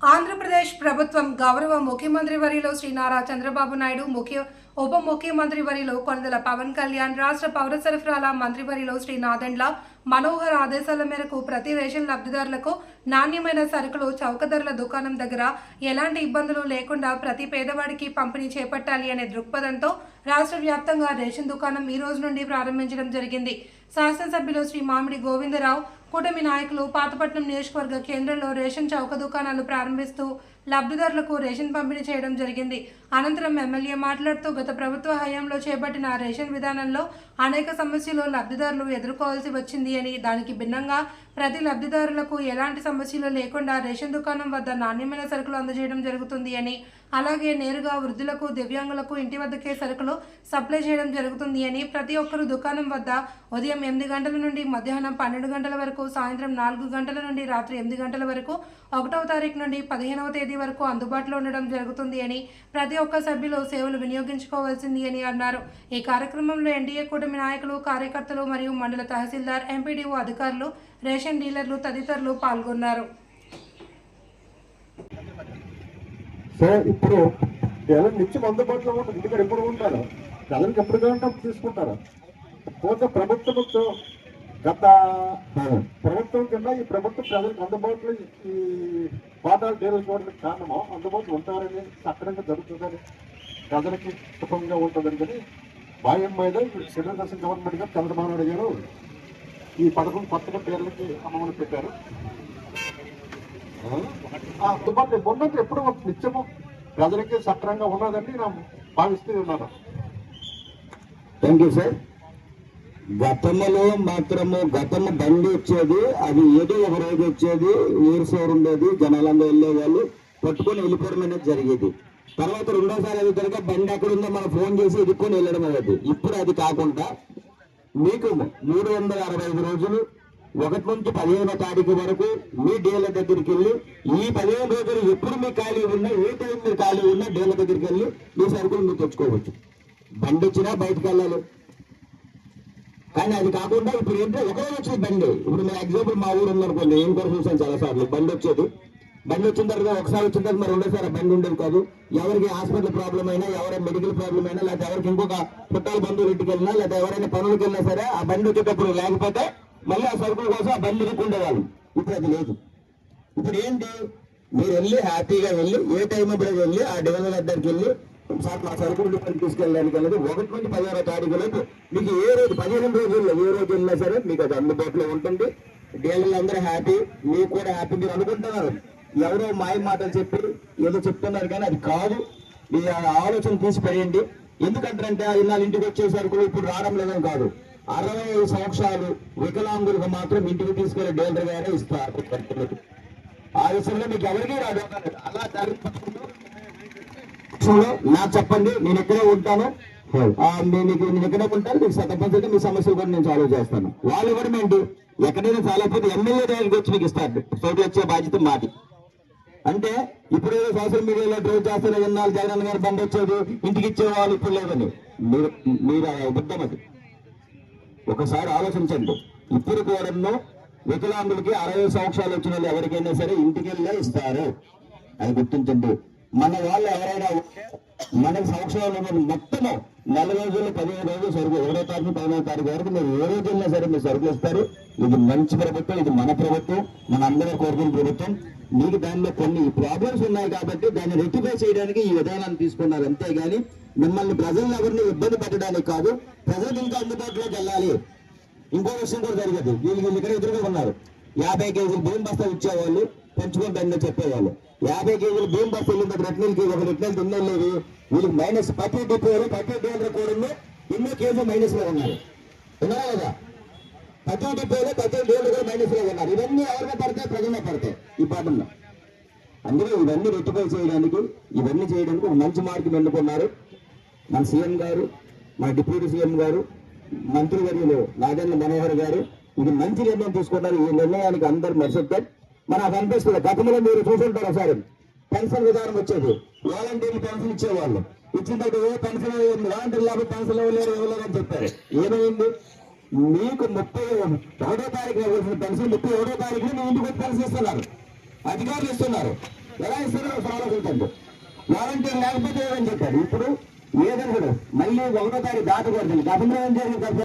ఆంధ్రప్రదేశ్ ప్రభుత్వం గౌరవ ముఖ్యమంత్రి వరిలో శ్రీ నారా చంద్రబాబు నాయుడు ముఖ్య ఉప ముఖ్యమంత్రి వరిలో కొనదల పవన్ కళ్యాణ్ రాష్ట్ర పౌర సరఫరాల మంత్రి వరిలో శ్రీ నాదెండ్ల మనోహర్ ఆదేశాల మేరకు ప్రతి రేషన్ లబ్ధిదారులకు నాణ్యమైన సరుకులు చౌక ధరల దుకాణం దగ్గర ఎలాంటి ఇబ్బందులు లేకుండా ప్రతి పేదవాడికి పంపిణీ చేపట్టాలి అనే దృక్పథంతో రాష్ట్ర వ్యాప్తంగా రేషన్ దుకాణం ఈ రోజు నుండి ప్రారంభించడం జరిగింది. శాసనసభ్యులు శ్రీ మామిడి గోవిందరావు కూటమి నాయకులు పాతపట్నం నియోజకవర్గ కేంద్రంలో రేషన్ చౌక దుకాణాలు ప్రారంభిస్తూ లబ్ధిదారులకు రేషన్ పంపిణీ చేయడం జరిగింది. అనంతరం ఎమ్మెల్యే మాట్లాడుతూ గత ప్రభుత్వ హయాంలో చేపట్టిన రేషన్ విధానంలో అనేక సమస్యలు లబ్ధిదారులు ఎదుర్కోవాల్సి వచ్చింది అని దానికి భిన్నంగా ప్రతి లబ్ధిదారులకు ఎలాంటి సమస్యలు లేకుండా రేషన్ దుకాణం వద్ద నాణ్యమైన సరుకులు అందజేయడం జరుగుతుంది అని అలాగే నేరుగా వృద్ధులకు దివ్యాంగులకు ఇంటి వద్దకే సరుకులు సప్లై చేయడం జరుగుతుంది అని ప్రతి ఒక్కరు దుకాణం వద్ద ఉదయం ఎనిమిది గంటల నుండి మధ్యాహ్నం పన్నెండు గంటల వరకు సాయంత్రం నాలుగు గంటల నుండి రాత్రి ఎనిమిది గంటల వరకు ఒకటవ తారీఖు నుండి పదిహేనవ తేదీ వరకు అందుబాటులో ఉండడం జరుగుతుంది అని ప్రతి ఒక్క సభ్యులు సేవలు వినియోగించుకోవాల్సింది అని అన్నారు. ఈ కార్యక్రమంలో ఎన్డీఏ కూటమి నాయకులు కార్యకర్తలు మరియు మండల తహసీల్దార్ ఎంపీడీఓ అధికారులు రేషన్ డీలర్లు తదితరులు పాల్గొన్నారు. సో ఇప్పుడు జనం నిత్యం అందుబాటులో ఉంటుంది. ఎందుకంటే ఎప్పుడు ఉంటారు? జనానికి ఎప్పుడు కావాలంటే అప్పుడు తీసుకుంటారు. పోతే ప్రభుత్వంతో గత ప్రభుత్వం కింద ఈ ప్రభుత్వం ప్రజలకు అందుబాటులో ఈ పాఠాలు డేలు కారణము? అందుబాటులో ఉంటారని సక్రమంగా జరుగుతుందని ప్రజలకి సుఖంగా ఉంటుందని కానీ భయం మీద సెంట్రల్ గవర్నమెంట్ గారు చంద్రబాబు నాయుడు గారు ఈ పథకం కొత్తగా పేర్లకి అమ్మమని పెట్టారు. ఆ, మొన్నంటే ఎప్పుడు నిత్యము. ప్రజలకి సక్రంగా ఉన్నదండి నేను భావిస్తూ ఉన్నాను. Thank you sir. గతంలో మాత్రము గతంలో బండి వచ్చేది అది ఏదో ఒక రోజు వచ్చేది ఊరు సోరు ఉండేది జనాలందరూ వెళ్ళేవాళ్ళు పట్టుకొని వెళ్ళిపోవడం అనేది జరిగేది. తర్వాత రెండోసారి అది కనుక బండి ఎక్కడ ఉందో మనం ఫోన్ చేసి ఎదుక్కొని వెళ్ళడం అనేది. ఇప్పుడు అది కాకుండా మీకు మూడు వందల అరవై ఐదు రోజులు ఒకటి నుంచి పదిహేనో తారీఖు వరకు మీ డీలర్ దగ్గరికి వెళ్ళి ఈ పదిహేను రోజులు ఎప్పుడు మీ ఖాళీ ఉన్నా ఏ టైం మీరు ఖాళీ ఉన్నా డీలర్ దగ్గరికి వెళ్ళి మీ సరుకులు మీరు తెచ్చుకోవచ్చు. బండి వచ్చినా బయటకు వెళ్ళాలి. కానీ అది కాకుండా ఇప్పుడు ఏంటో ఒకరోజు వచ్చేది బండి. ఇప్పుడు మీరు ఎగ్జాంపుల్ మా ఊరు ఉందనుకోండి ఏం కూడా చూసాను చాలా సార్లు బండి వచ్చేది. బండి వచ్చిన తర్వాత ఒకసారి వచ్చిన తర్వాత మరి రెండోసారి ఆ బండి ఉండేది కాదు. ఎవరికి హాస్పిటల్ ప్రాబ్లం అయినా ఎవరైనా మెడికల్ ప్రాబ్లం అయినా లేకపోతే ఎవరికి ఇంకొక చుట్టాల బంధువులు ఇంటికి వెళ్ళినా లేకపోతే ఎవరైనా పనులకు వెళ్ళినా సరే ఆ బండి వచ్చేటప్పుడు లేకపోతే మళ్ళీ ఆ సరుకుల కోసం ఆ బండి ఉండేవాళ్ళు ఇప్పుడు అది లేదు. ఇప్పుడు ఏంటి? మీరు వెళ్ళి హ్యాపీగా వెళ్ళి ఏ టైం ఇప్పుడు వెళ్ళి ఆ డెవలప్ దగ్గరికి వెళ్ళి సార్ మా సరుకులు తీసుకెళ్ళడానికి వెళ్ళదు ఒకటి నుంచి పదిహేనో తారీఖులకు మీకు ఏ రోజు పదిహేను రోజుల్లో ఏ రోజు వెళ్ళినా సరే మీకు అది అందుబాటులో ఉంటుంది. డీలర్లు అందరూ హ్యాపీ మీకు కూడా హ్యాపీ మీరు అనుకుంటున్నారు. ఎవరో మాయ మాటలు చెప్పి ఏదో చెప్తున్నారు కానీ అది కాదు. మీ ఆ ఆలోచన తీసి పడేయండి ఎందుకంటారంటే ఇన్నాళ్ళు ఇంటికి వచ్చే సరుకులు ఇప్పుడు రావడం లేదని కాదు. అరవై ఐదు సంవత్సరాలు వికలాంగులకు మాత్రం ఇంటికి తీసుకెళ్ళే డీలర్ గారే ఇస్తారు. ఆ విషయంలో మీకు ఎవరికీ రాదు. అలా నాకు చెప్పండి నేను ఇక్కడే ఉంటాను. మీకు- నేను ఇక్కడే ఉంటాను. మీకు తప్పనిసరిగా మీ సమస్యలు కూడా నేను సాల్వ్ చేస్తాను. వాళ్ళు ఇవ్వడం ఏంటి ఎక్కడైనా చాలకపోతే ఎమ్మెల్యే దగ్గరికి వచ్చి మీకు ఇస్తారు. చోటు వచ్చే బాధ్యత మాది. అంటే ఇప్పుడు ఏదో సోషల్ మీడియాలో డ్రైవ్ చేస్తున్న విన్నాళ్ళు జగన్ గారు బండి వచ్చేది. ఇంటికి ఇచ్చేవాళ్ళు ఇప్పుడు లేదని. మీరు మీరు అబద్ధం అది ఒకసారి ఆలోచించండి. ఇప్పుడు కూడా వికలాంగులకి అరవై సంవత్సరాలు వచ్చిన వాళ్ళు ఎవరికైనా సరే ఇంటికి వెళ్ళే ఇస్తారు. అది గుర్తించండి. మన వాళ్ళు ఎవరైనా మనకి సంవత్సరాలు ఉన్న మొత్తము నెల రోజులు పదిహేను రోజులు సరుకు ఇరవై తారీఖు పదిహేను తారీఖు వరకు మీరు ఏ రోజు వెళ్ళినా సరే మీరు సరుకులు ఇస్తారు. ఇది మంచి ప్రభుత్వం ఇది మన ప్రభుత్వం మన అందరూ కోరుకున్న ప్రభుత్వం. మీకు దానిలో కొన్ని ప్రాబ్లమ్స్ ఉన్నాయి కాబట్టి దాన్ని రెక్టిఫై చేయడానికి ఈ విధానాన్ని తీసుకున్నారు. అంతేగాని మిమ్మల్ని ప్రజలను ఎవరిని ఇబ్బంది పెట్టడానికి కాదు ప్రజలకు ఇంకా అందుబాటులోకి వెళ్ళాలి. ఇంకో విషయం కూడా జరిగదు. వీళ్ళు వీళ్ళు ఇక్కడ ఎదురుగా ఉన్నారు. యాభై కేజీలు బియ్యం బస్తా ఇచ్చేవాళ్ళు పెంచుకొని బండి చెప్పేవాళ్ళు. యాభై కేజీలు బియ్యం బస్తా వెళ్ళిన రెట్నీలకి ఒక రెట్నీలు తిన్నలేదు వీళ్ళకి మైనస్ ప్రతి డిపోలో ప్రతి డీలర్ కూడా ఎన్నో కేజీలు మైనస్లో ఉన్నారు. ఉన్నారా కదా ప్రతి డిపోలో ప్రతి డీలర్ కూడా మైనస్లో ఉన్నారు. ఇవన్నీ ఎవరిలో పడతాయి? ప్రజల్లో పడతాయి ఈ పాఠంలో అందుకే ఇవన్నీ రెట్టిఫై చేయడానికి ఇవన్నీ చేయడానికి ఒక మంచి మార్గం ఎన్నుకున్నారు. మన సీఎం గారు మన డిప్యూటీ సీఎం గారు మంత్రివర్యులు నాగేంద్ర మనోహర్ గారు ఇది మంచి నిర్ణయం తీసుకున్నారు ఈ నిర్ణయానికి అందరు మెరుసెత్తారు మన అది అనిపిస్తుంది. గతంలో మీరు చూసుంటారు ఒకసారి. పెన్షన్ విధానం వచ్చేది. వాలంటీర్లు పెన్షన్ ఇచ్చేవాళ్ళు? ఇచ్చిన తర్వాత ఏ పెన్షన్ వాలంటీర్ లేకపోతే పెన్షన్ ఇవ్వలేరు ఇవ్వలేరు అని చెప్పారు. ఏమైంది? మీకు ముప్పై ఒకటో తారీఖు ఇవ్వాల్సిన పెన్షన్ ముప్పై ఒకటో తారీఖు మీ ఇంటికి వచ్చి పెన్షన్ ఇస్తున్నారు. అధికారులు ఇస్తున్నారు. ఎలా ఇస్తున్నారు? ఒకసారి ఆలోచించండి వాలంటీర్ లేకపోతే ఏమని చెప్పారు? ఇప్పుడు ఏదనుకోడు మళ్ళీ ఒకటో తారీఖు దాటకూడదు గతంలో ఏం జరిగింది